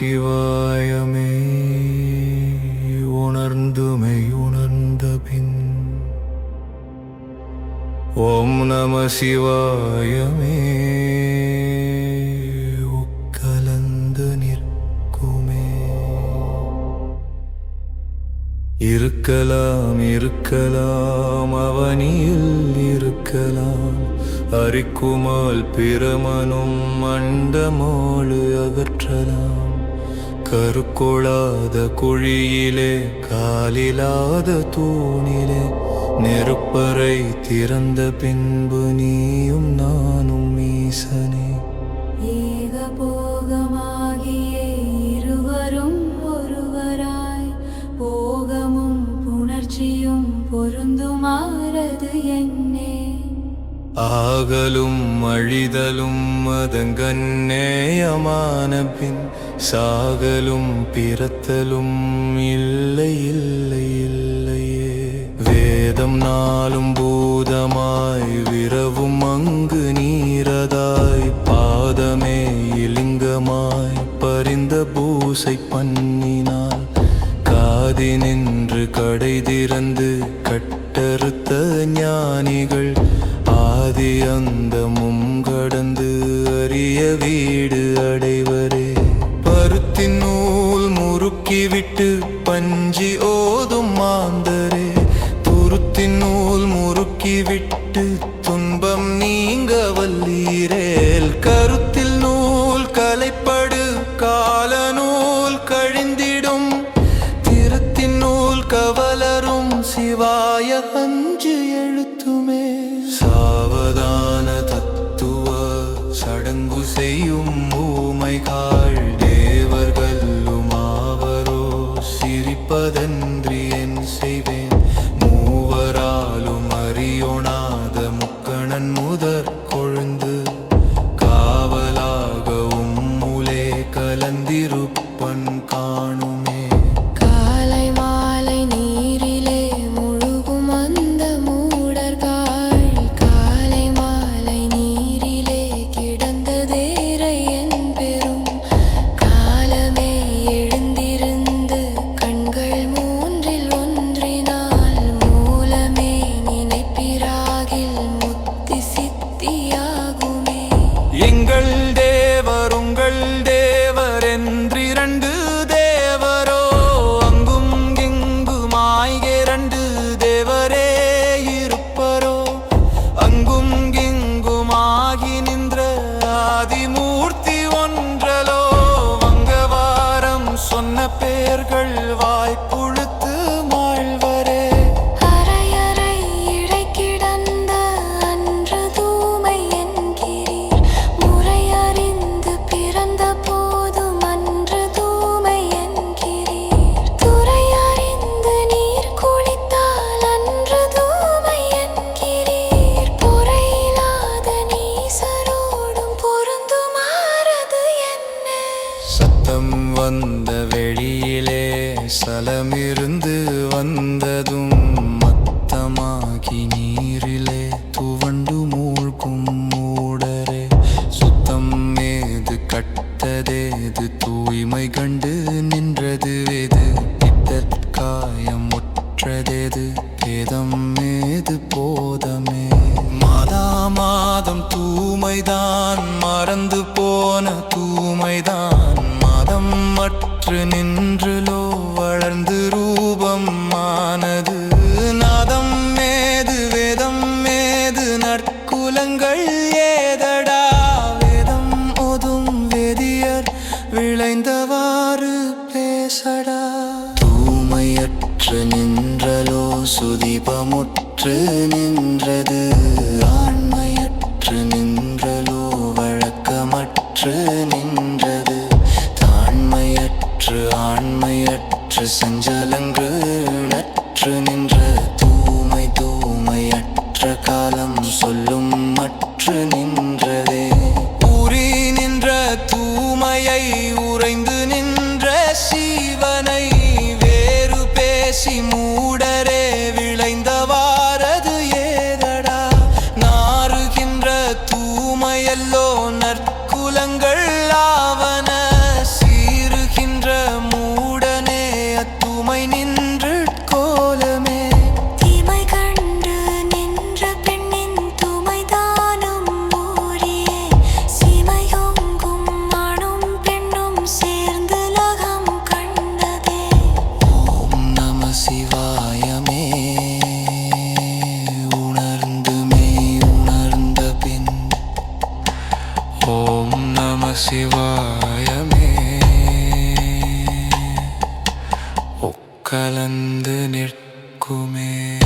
சிவாயமே உணர்ந்துமை உணர்ந்த பின் ஓம் நம சிவாயமே உக்கலந்து நிற்குமே. இருக்கலாம் இருக்கலாம் அவனியில் இருக்கலாம். அரிக்குமால் பிரமனும் மண்டமோடு அகற்றலாம். கருக்கொளாத குழியிலே காலிலாத தூணிலே நெருப்பறை திறந்த பின்பு நீயும் நானும் ஈசனே ஏகபோகமாகிய இருவரும் ஒருவராய் போகமும் புணர்ச்சியும் பொருந்துமாறது என்னே. ஆகலும் அழிதலும் மதங்கன்னேயமான பின் சாகலும் பிறத்தலும் இல்லை இல்லை இல்லையே. வேதம் நாளும் பூதமாய் விரவும் அங்கு நீரதாய். பாதமே இலிங்கமாய் பரிந்த பூசை பண்ணினாள் காதி நின்று கடை திறந்து கட்டறுத்த ஞானிகள். ஆதி அந்தமும் கடந்து அரிய வீடு அடைவரே. கருத்தின் நூல் முறுக்கிவிட்டு பஞ்சி ஓதும் மாந்தரே. துருத்தின் நூல் முறுக்கிவிட்டு துன்பம் நீங்க வல்லீரேல். கருத்தில் நூல் கலைப்படு கால நூல் கழிந்திடும். திருத்தின் நூல் கவலரும் சிவாயகன் செய்யும் ஊமைகாள் தேவர்கள் சலமிருந்து வந்ததும் மத்தமாகி நீரிலே துவண்டு மூழ்கும் மூடரே. சுத்தம் ஏது கட்டதேது? தூய்மை கண்டு நின்றது வேது? காயம் முற்றதேது பேதம் ஏது போதமே? மாதா மாதம் தூமைதான் மறந்து போன தூமைதான் மதம் மற்று நின்றுலோ வளர்ந்து ரூபம் ஆனது நாதம் மேது வேதம் மேது நற்குலங்கள் ஏதடா? வேதம் ஒதும் வேதியர் விளைந்தவாறு பேசடா? தூய்மையற்று நின்றலோ சுதீபமுற்று நின்றது. ஆண்மையற்று நின்றலோ வழக்கமற்று நின்ற ஆண்மையற்று நற்று நின்ற தூமை தூமை அற்ற காலம் சொல்லும் மற்று சிவாயமே. ஒக்கலந்து நிற்குமே.